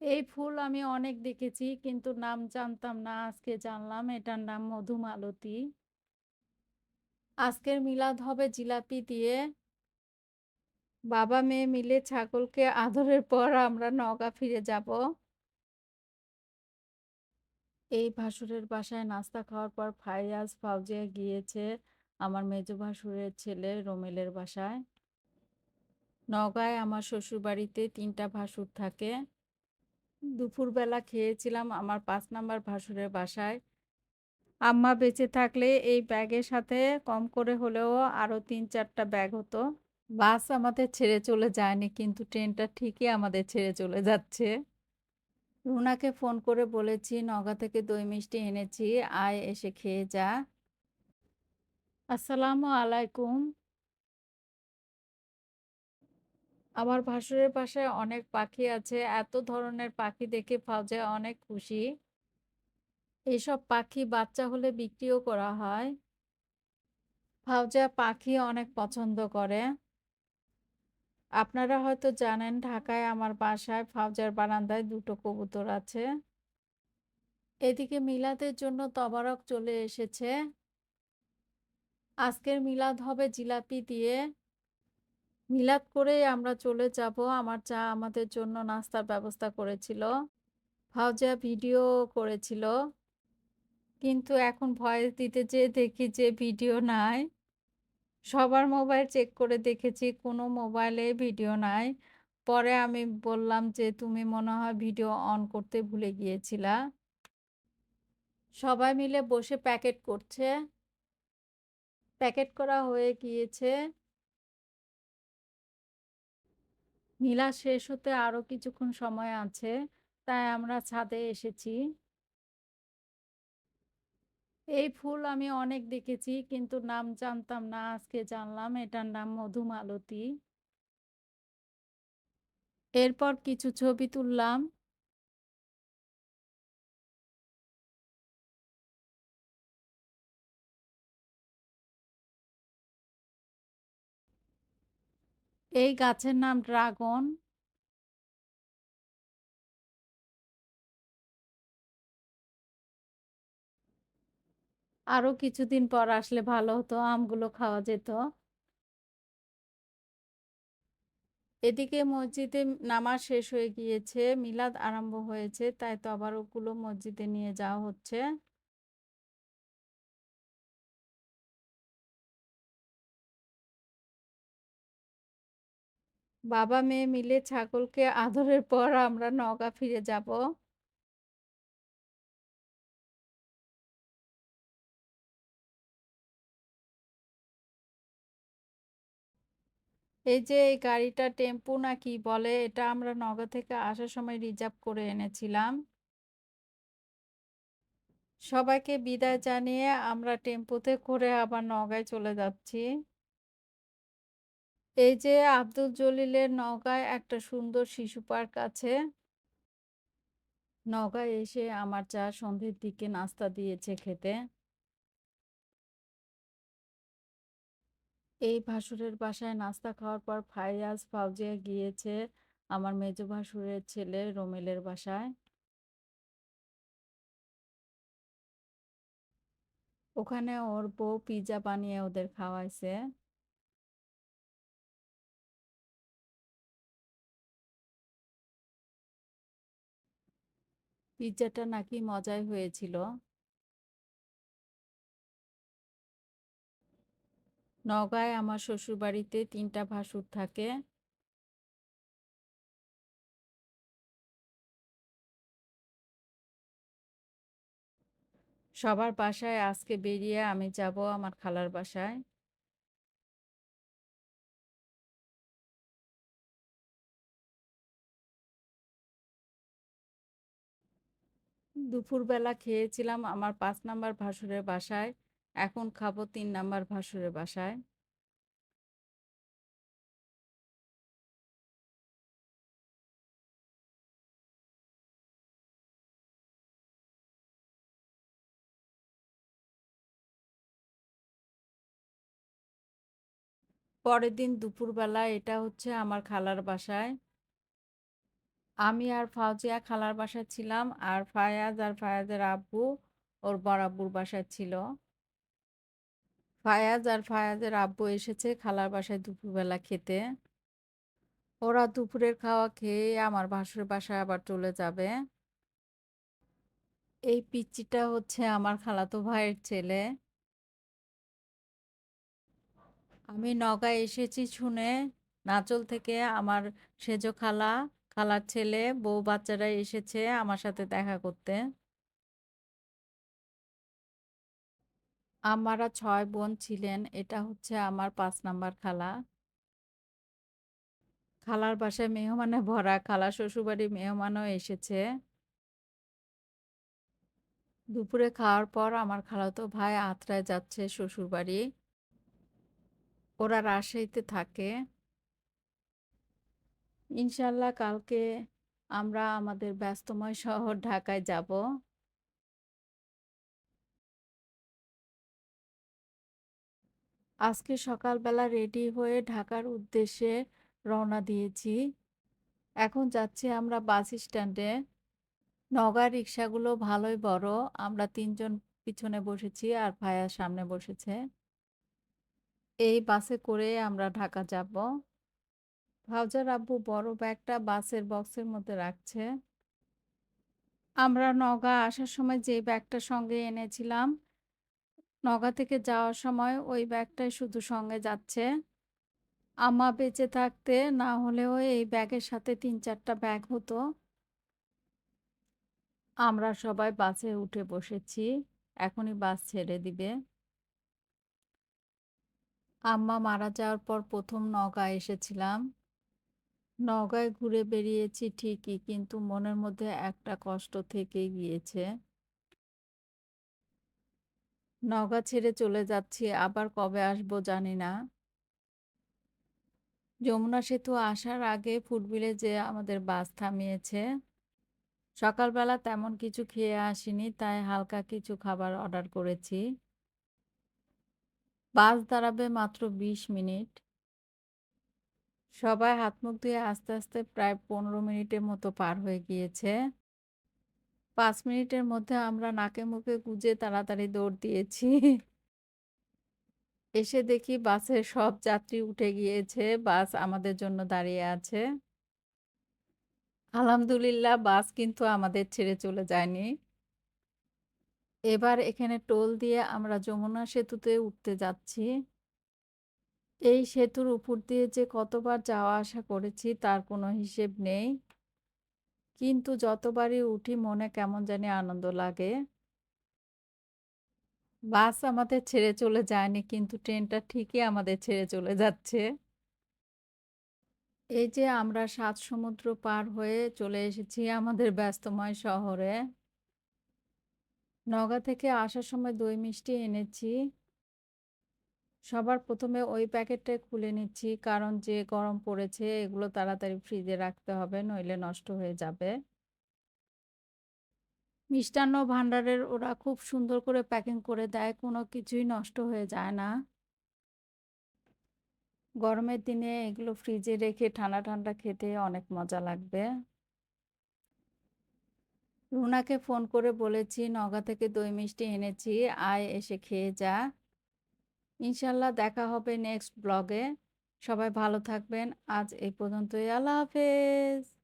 এই ফুল আমি অনেক দেখেছি কিন্তু নাম জানতাম না। আজকে জানলাম এটার নাম মধুমালতী। আজকের মিলাদ হবে জিলাপি দিয়ে। বাবা-মেয়ে মিলে ছাগলকে আদরের পর আমরা নওগাঁ ফিরে যাব। এই ভাসুরের বাসায় নাস্তা খাওয়ার পর ফাইয়াজ, ফাউজিয়া গিয়েছে আমার মেজো ভাসুরের ছেলে রোমেলের বাসায়। নওগাঁয় আমার শ্বশুরবাড়িতে ৩ টা ভাসুর থাকে। দুপুরবেলা খেয়েছিলাম আমার পাঁচ নাম্বার ভাসুরের বাসায়। আম্মা বেঁচে থাকলে এই ব্যাগের সাথে কম করে হলেও আরও ৩-৪ টা ব্যাগ হতো। বাস আমাদের ছেড়ে চলে যায়নি কিন্তু ট্রেনটা ঠিকই আমাদের ছেড়ে চলে যাচ্ছে। রুনাকে ফোন করে বলেছি, "নওগাঁ থেকে দই মিষ্টি এনেছি, আয় এসে খেয়ে যা।" আসসালামু আলাইকুম। আমার ভাসুরের বাসায় অনেক পাখি আছে। এত ধরনের পাখি দেখে ফাউজিয়া অনেক খুশি। এসব পাখি বাচ্চা হলে বিক্রিও করা হয়। ফাউজা পাখি অনেক পছন্দ করে। আপনারা হয়তো জানেন, ঢাকায় আমার বাসায় ফাউজিয়ার বারান্দায় দুটো কবুতর আছে। এদিকে মিলাদের জন্য তবারক চলে এসেছে। আজকের মিলাদ হবে জিলাপি দিয়ে। মিলাদ করেই আমরা চলে যাব। আমার চা আমাদের জন্য নাস্তার ব্যবস্থা করেছিল। ফাউজিয়া ভিডিও করেছিল। কিন্তু এখন ভয়েস দিতে যেয়ে দেখি যে ভিডিও নাই। সবার মোবাইল চেক করে দেখেছি কোনো মোবাইলে ভিডিও নাই। পরে আমি বললাম যে, "তুমি মনে হয় ভিডিও অন করতে ভুলে গিয়েছিলা।" সবাই মিলে বসে প্যাকেট করছে। প্যাকেট করা হয়ে গিয়েছে। মিলাদ শেষ হতে আরও কিছুক্ষণ সময় আছে। তাই আমরা ছাদে এসেছি। এই ফুল আমি অনেক দেখেছি, কিন্তু নাম জানতাম না। আজকে জানলাম এটার নাম মধুমালতী। এরপর কিছু ছবি তুললাম। এই গাছের নাম ড্রাগন। আরও কিছুদিন পর আসলে ভালো হতো, আমগুলো খাওয়া যেত। এদিকে মসজিদে নামাজ শেষ হয়ে গিয়েছে, মিলাদ আরম্ভ হয়েছে তাই তো আবার ওগুলো মসজিদে নিয়ে যাওয়া হচ্ছে। বাবা-মেয়ে মিলে ছাগলকে আদরের পর আমরা নওগাঁ ফিরে যাব। এই যে এই গাড়িটা টেম্পু না কি বলে, এটা আমরা নওগাঁ থেকে আসার সময় রিজার্ভ করে এনেছিলাম। সবাইকে বিদায় জানিয়ে আমরা টেম্পুতে করে আবার নগায় চলে যাচ্ছি। এই যে আব্দুল জলিলের নওগাঁয় একটা সুন্দর শিশু পার্ক আছে। নওগাঁয় এসে আমার চা সন্ধ্যের দিকে নাস্তা দিয়েছে খেতে। এই ভাসুরের বাসায় নাস্তা খাওয়ার পর ফাইয়াজ, ফাউজিয়া গিয়েছে আমার মেজ ভাসুরের ছেলে রোমেলের বাসায়। ওখানে ওর বউ পিজ্জা বানিয়ে ওদের খাওয়াইছে। পিজ্জাটা নাকি মজাই হয়েছিল। নওগাঁয় আমার শ্বশুরবাড়িতে ৩ টা ভাসুর থাকে। সবার বাসায় আজকে বেরিয়ে আমি যাব আমার খালার বাসায়। দুপুরবেলা খেয়েছিলাম আমার পাঁচ নাম্বার ভাসুরের বাসায়। এখন খাব তিন নাম্বার ভাসুরের বাসায়। পরের দিন দুপুরবেলা এটা হচ্ছে আমার খালার বাসায়। আমি আর ফাউজিয়া খালার বাসায় ছিলাম আর ফায়াজ আর ফায়াজের আব্বু ওর বড় আব্বুর বাসায় ছিল। ফায়াজ আর ফায়াজের আব্বু এসেছে খালার বাসায় দুপুরবেলা খেতে। ওরা দুপুরের খাওয়া খেয়ে আমার ভাসুরের বাসায় আবার চলে যাবে। এই পিচ্চিটা হচ্ছে আমার খালাতো ভাইয়ের ছেলে। আমি নগায় এসেছি শুনে নাচল থেকে আমার সেজো খালা খালার ছেলে, বউ বাচ্চারা এসেছে আমার সাথে দেখা করতে। আমারা ছয় বোন ছিলেন, এটা হচ্ছে আমার পাঁচ নাম্বার খালা। খালার বাসায় মেহমানে ভরা, খালা শ্বশুরবাড়ি মেহমানও এসেছে। দুপুরে খাওয়ার পর আমার খালাতো ভাই আত্রায় যাচ্ছে শ্বশুরবাড়ি। ওরা রাজশাহীতে থাকে। ইনশাল্লাহ কালকে আমরা আমাদের ব্যস্তময় শহর ঢাকায় যাব। আজকে সকালবেলা রেডি হয়ে ঢাকার উদ্দেশ্যে রওনা দিয়েছি। এখন যাচ্ছি আমরা বাস স্ট্যান্ডে। নগা রিক্সাগুলো ভালোই বড়, আমরা তিনজন পিছনে বসেছি আর ভাইয়া সামনে বসেছে। এই বাসে করে আমরা ঢাকা যাব। ভাউজার আব্বু বড় ব্যাগটা বাসের বক্সের মধ্যে রাখছে। আমরা নগা আসার সময় যে ব্যাগটা সঙ্গে এনেছিলাম, নগা থেকে যাওয়ার সময় ওই ব্যাগটাই শুধু সঙ্গে যাচ্ছে। আম্মা বেঁচে থাকতে না হলেও এই ব্যাগের সাথে তিন চারটা ব্যাগ হতো। আমরা সবাই বাসে উঠে বসেছি, এখনই বাস ছেড়ে দিবে। আম্মা মারা যাওয়ার পর প্রথম নগাঁ এসেছিলাম। নগায় ঘুরে বেরিয়েছি ঠিকই, কিন্তু মনের মধ্যে একটা কষ্ট থেকে গিয়েছে। নগা ছেড়ে চলে যাচ্ছি, আবার কবে আসব জানি না। যমুনা সেতু আসার আগে ফুটবিলে যে আমাদের বাস থামিয়েছে, সকালবেলা তেমন কিছু খেয়ে আসিনি, তাই হালকা কিছু খাবার অর্ডার করেছি। বাস দাঁড়াবে মাত্র বিশ মিনিট। সবাই হাত মুখ ধুয়ে আস্তে আস্তে প্রায় পনেরো মিনিটের মতো পার হয়ে গিয়েছে। পাঁচ মিনিটের মধ্যে আমরা নাকে মুখে গুজে তাড়াতাড়ি দৌড় দিয়েছি। এসে দেখি বাসের সব যাত্রী উঠে গিয়েছে, বাস আমাদের জন্য দাঁড়িয়ে আছে। আলহামদুলিল্লাহ, বাস কিন্তু আমাদের ছেড়ে চলে যায়নি। এবার এখানে টোল দিয়ে আমরা যমুনা সেতুতে উঠতে যাচ্ছি। এই সেতুর উপর দিয়ে যে কতবার যাওয়া আসা করেছি তার কোনো হিসেব নেই। কিন্তু যতবারই উঠি মনে কেমন জানি আনন্দ লাগে। বাস আমাদের ছেড়ে চলে যায়নি কিন্তু ট্রেনটা ঠিকই আমাদের ছেড়ে চলে যাচ্ছে। এই যে আমরা সাত সমুদ্র পার হয়ে চলে এসেছি আমাদের ব্যস্তময় শহরে। নগা থেকে আসার সময় দই মিষ্টি এনেছি। সবার প্রথমে ওই প্যাকেটটা খুলে নিচ্ছি। কারণ যে গরম পড়েছে, এগুলো তাড়াতাড়ি ফ্রিজে রাখতে হবে, নইলে নষ্ট হয়ে যাবে। মিষ্টান্ন ভাণ্ডারের ওরা খুব সুন্দর করে প্যাকিং করে দেয়, কোনো কিছুই নষ্ট হয়ে যায় না। গরমের দিনে এগুলো ফ্রিজে রেখে ঠান্ডা ঠান্ডা খেতে অনেক মজা লাগবে। রুনাকে ফোন করে বলেছি নগা থেকে দই মিষ্টি এনেছি, আয় এসে খেয়ে যা। ইনশাল্লাহ দেখা হবে নেক্সট ব্লগে সবাই ভালো থাকবেন। আজ এই পর্যন্তই। আল্লাহ হাফেজ।